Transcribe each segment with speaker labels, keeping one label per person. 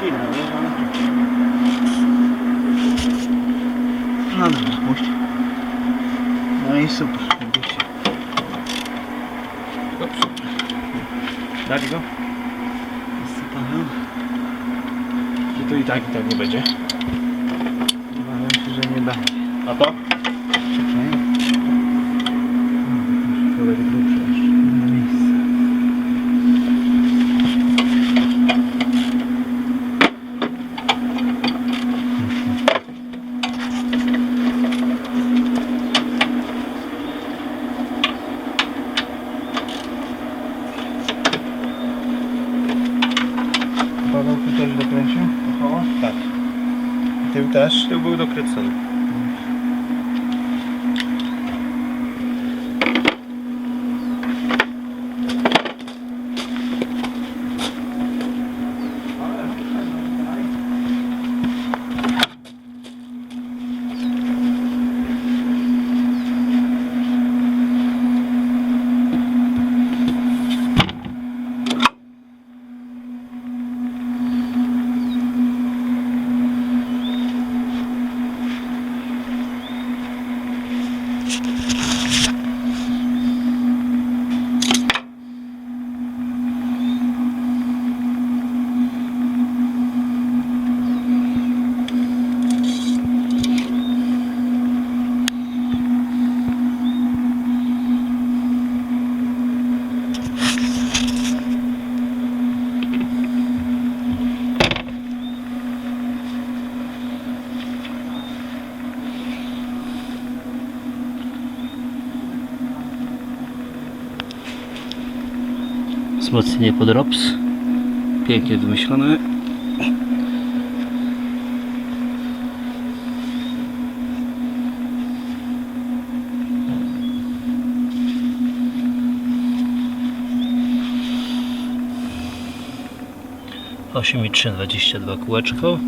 Speaker 1: silny, wiesz, ale... No dobra, puść. No i super, widzicie.
Speaker 2: Dobrze. Dać go?
Speaker 1: Zasypałem.
Speaker 2: Czy to i tak, i tak nie będzie?
Speaker 1: Obawiam się, że nie będzie.
Speaker 2: A to?
Speaker 1: Czekaj.
Speaker 2: Kawałek grubszy jeszcze.
Speaker 1: Nie też dokręcił?
Speaker 2: Tak.
Speaker 1: Tył też?
Speaker 2: Tył był dokręcony.
Speaker 3: Wzmocnienie pod ROPS. Pięknie wymyślone. Osiem i trzy, dwadzieścia dwa kółeczko.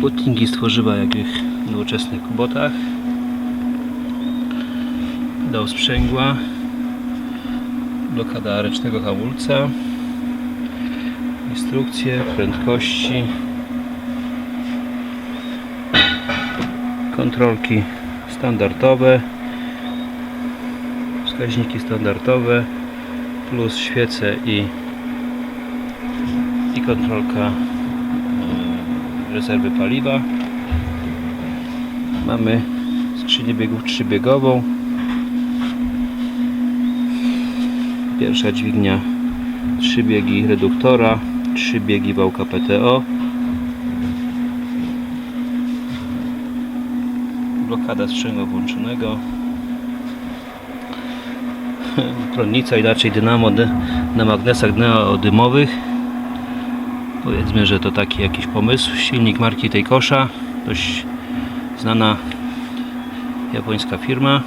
Speaker 3: Płotniki stworzywa jak w nowoczesnych kubotach. Dał sprzęgła blokada ręcznego hamulca. Instrukcje, prędkości. Kontrolki standardowe. Wskaźniki standardowe plus świece i i kontrolka e, rezerwy paliwa. Mamy skrzynię biegów trzybiegową Pierwsza dźwignia, trzy biegi reduktora, trzy biegi wałka PTO. Blokada sprzęgła włączonego. Prądnica inaczej dynamo dy- na magnesach neodymowych. Powiedzmy, że to taki jakiś pomysł. Silnik marki tej kosza, dość znana japońska firma.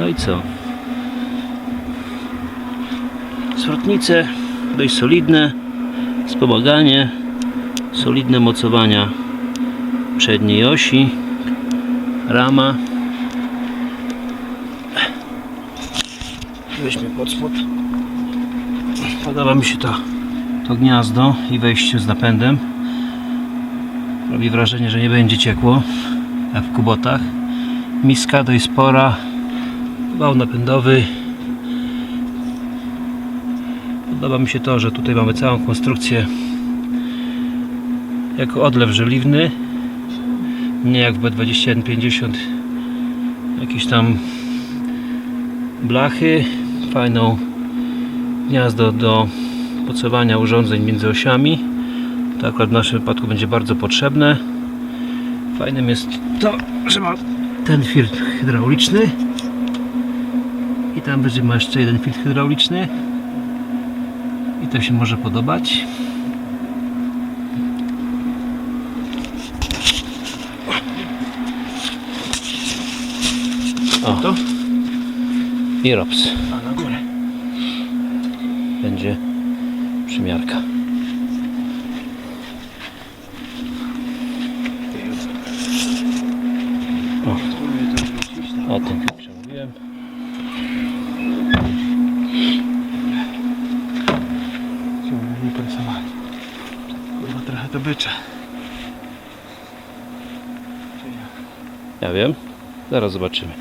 Speaker 3: No i co? Zwrotnice dość solidne, wspomaganie, solidne mocowania przedniej osi, rama. Weźmy pod spód. Podoba mi się to, to gniazdo i wejście z napędem. Robi wrażenie, że nie będzie ciekło jak w kubotach. Miska dość spora, wał napędowy. Podoba mi się to, że tutaj mamy całą konstrukcję jako odlew żeliwny. Nie jak w B2150 jakieś tam blachy fajną gniazdo do mocowania urządzeń między osiami. To akurat w naszym wypadku będzie bardzo potrzebne. Fajnym jest to, że ma ten filtr hydrauliczny i tam wyżej ma jeszcze jeden filtr hydrauliczny. I to się może podobać. O,
Speaker 1: To?
Speaker 3: i ROPS.
Speaker 1: A na górę.
Speaker 3: Będzie przymiarka. O, o tym
Speaker 1: nie porysowali. Kurwa, trochę to bycze.
Speaker 3: Ja wiem. Zaraz zobaczymy.